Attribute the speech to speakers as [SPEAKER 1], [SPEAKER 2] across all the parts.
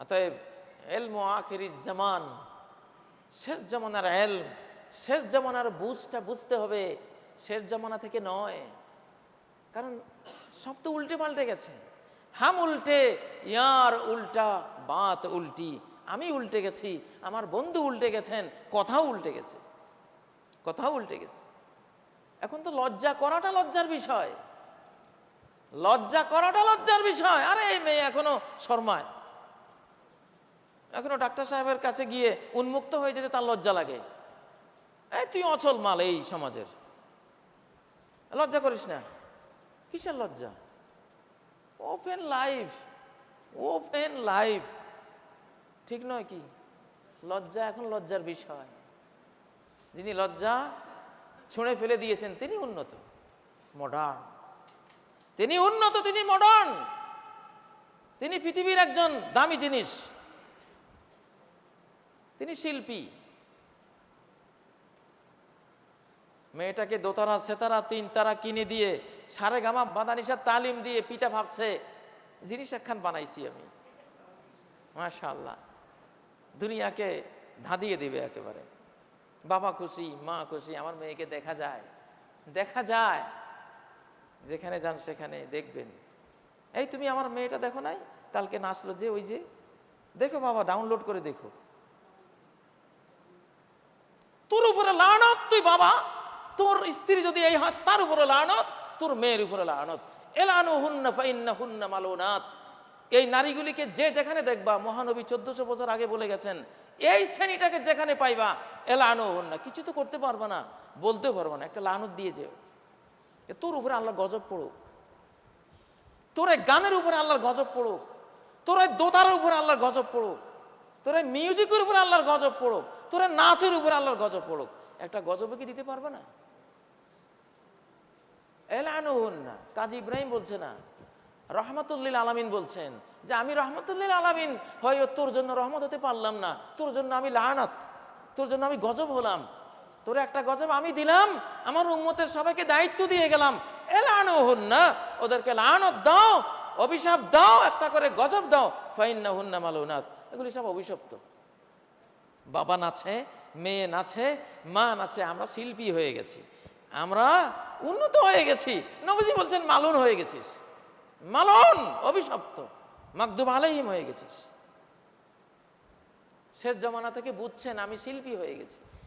[SPEAKER 1] অতএব এলম আখিরি জামান, শেষ জামানার এল শেষ জামানার বুঝটা বুঝতে হবে, শেষ জামানা থেকে নয়। কারণ সব তো উল্টে পাল্টে গেছে। হাম উল্টে, ইয়ার উল্টা, বাত উল্টি। আমি উল্টে গেছি, আমার বন্ধু উল্টে গেছেন, কথাও উল্টে গেছে, কথাও উল্টে গেছে। এখন তো লজ্জা করাটা লজ্জার বিষয়। লজ্জা করাটা লজ্জার বিষয়। আরে, এই মেয়ে এখনও শর্মায়। এখনও ডাক্তার সাহেবের কাছে গিয়ে উন্মুক্ত হয়ে যেতে তার লজ্জা লাগে। এই তুই অচল মাল এই সমাজের। লজ্জা করিস না। কিসের লজ্জা? ওপেন লাইফ ওপেন লাইফ ঠিক নয় কি? লজ্জা এখন লজ্জার বিষয়। যিনি লজ্জা ছুঁড়ে ফেলে দিয়েছেন, তিনি উন্নত মডার্ন তিনি উন্নত, তিনি মডার্ন তিনি পৃথিবীর একজন দামি জিনিস। তিনি শিল্পী। মেয়েটাকে দোতারা, সেতারা, তিন তারা কিনে দিয়ে সারে গামা বাদানিসার তালিম দিয়ে পিতা ভাবছে, জিনিস একখান বানাইছি আমি। মাশাল্লাহ দুনিয়াকে ধাঁধিয়ে দিবে একেবারে। বাবা খুশি, মা খুশি, আমার মেয়েকে দেখা যায়। দেখা যায়। যেখানে যান সেখানে দেখবেন। এই তুমি আমার মেয়েটা দেখো নাই? কালকে নাচলো যে, ওই যে। দেখো বাবা ডাউনলোড করে দেখো। তোর উপরে লানত তুই বাবা। তোর স্ত্রী যদি এই হাত, তার উপরে লানত, তোর মেয়ের উপরে লানত। এলানো হুন্না ফাইন্না হুন্না মালোনাথ এই নারীগুলিকে যে যেখানে দেখবা, মহানবী চোদ্দশো বছর আগে বলে গেছেন, এই শ্রেণীটাকে যেখানে পাইবা এলানো হুন্না কিছু তো করতে পারবা না, বলতেও পারবা না, একটা লানত দিয়ে যেও। তোর উপরে আল্লাহ গজব পড়ুক। তোর গানের উপরে আল্লাহর গজব পড়ুক। তোর দোতার উপরে আল্লাহর গজব পড়ুক। তোর মিউজিকের উপরে আল্লাহর গজব পড়ুক। তোর নাচের উপরে আল্লাহর গজব পড়ুক। একটা গজবে কি দিতে পারবে না? এলানুহুন না কাজী ইব্রাহিম বলছে না, রহমতুল্লিল আলামিন বলছেন যে আমি রহমতুল্লিল আলামিন হয় তোর জন্য রহমত হতে পারলাম না, তোর জন্য আমি লাহানাত, তোর জন্য আমি গজব হলাম। তোর একটা গজব আমি দিলাম, আমার উম্মতের সবাইকে দায়িত্ব দিয়ে গেলাম। এলানুহুন না ওদেরকে লাহানত দাও, অভিশাপ দাও, একটা করে গজব দাও। ফাইন না ফাইন্না হুন্না মালুনাথ এগুলি সব অভিশপ্ত। বাবা নাচে, মেয়ে নাচে, মা নাচে, আমরা শিল্পী হয়ে গেছি। আমরা উন্নত হয়ে গেছি। নবজি বলছেন, মালুন হয়ে গেছিস। মালন, অভিশপ্ত। মাকদুম আলাইহিম হয়ে গেছিস। শেষ জমানা থেকে বুঝছেন, আমি শিল্পী হয়ে গেছি।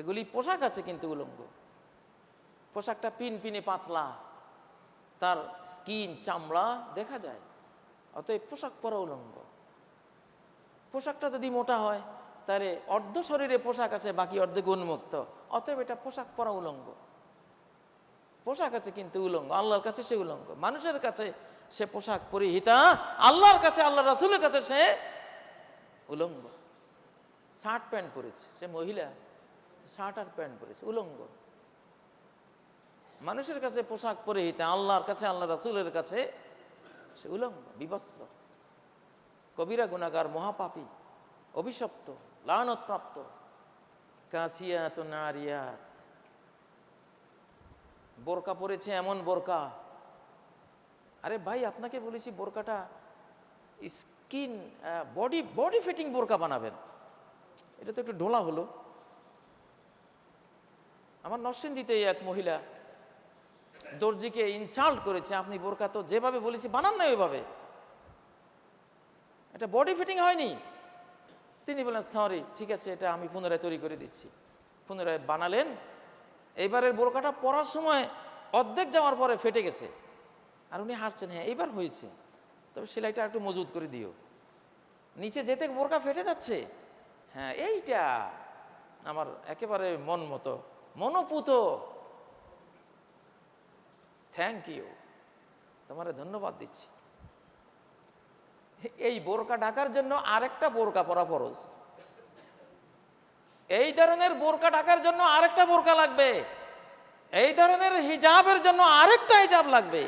[SPEAKER 1] এগুলি পোশাক আছে কিন্তু উলঙ্গ। পোশাকটা পিন পিনে পাতলা। তার স্কিন চামড়া দেখা যায়, অতএব পোশাক পরা উলঙ্গ। পোশাকটা যদি মোটা হয়, তাহলে অর্ধ শরীরে পোশাক আছে, বাকি অর্ধেক উন্মুক্ত। অতএব এটা পোশাক পরা উলঙ্গ। পোশাক আছে কিন্তু উলঙ্গ, আল্লাহর কাছে সে উলঙ্গ। মানুষের কাছে সে পোশাক পরিহিতা, আল্লাহর কাছে, আল্লাহ রাসুলের কাছে সে উলঙ্গ। শার্ট প্যান্ট পরেছে, সে মহিলা। শার্ট আর প্যান্ট পরেছে, উলঙ্গ। মানুষের কাছে পোশাক পরিহিতা আল্লাহর কাছে আল্লাহ রাসুলের কাছে সে উলঙ্গ, বিবস্ত্র। কবিরা গুণাগার, মহাপাপী, অভিশপ্ত লানত প্রাপ্ত কাসিয়াত নারিয়াত বোরকা পরেছে এমন বোরকা। আরে ভাই, আপনাকে বলেছি বোরকাটা স্কিন বডি বডি ফিটিং বোরকা বানাবেন। এটা তো একটু ঢোলা হলো। আমার নরসিংদীতে এক মহিলা দর্জিকে ইনসাল্ট করেছে, আপনি বোরকা তো যেভাবে বলেছি বানান না ওইভাবে। এটা বডি ফিটিং হয়নি। তিনি বললেন সরি ঠিক আছে, এটা আমি পুনরায় তৈরি করে দিচ্ছি। পুনরায় বানালেন। এইবারের বোরকাটা পরার সময় অর্ধেক যাওয়ার পরে ফেটে গেছে। আর উনি হাসছেন হ্যাঁ এবার হয়েছে। তবে সেলাইটা একটু মজবুত করে দিও। নিচে যেতে বোরকা ফেটে যাচ্ছে? হ্যাঁ এইটা আমার একেবারে মন মতো মনোপুত। থ্যাংক ইউ তোমার ধন্যবাদ দিচ্ছি। এই বোরকা ঢাকার জন্য আরেকটা বোরকা পরা ফরজ। এই ধরনের বোরকা ঢাকার জন্য আরেকটা বোরকা লাগবে। এই ধরনের হিজাবের জন্য আরেকটা হিজাব লাগবে।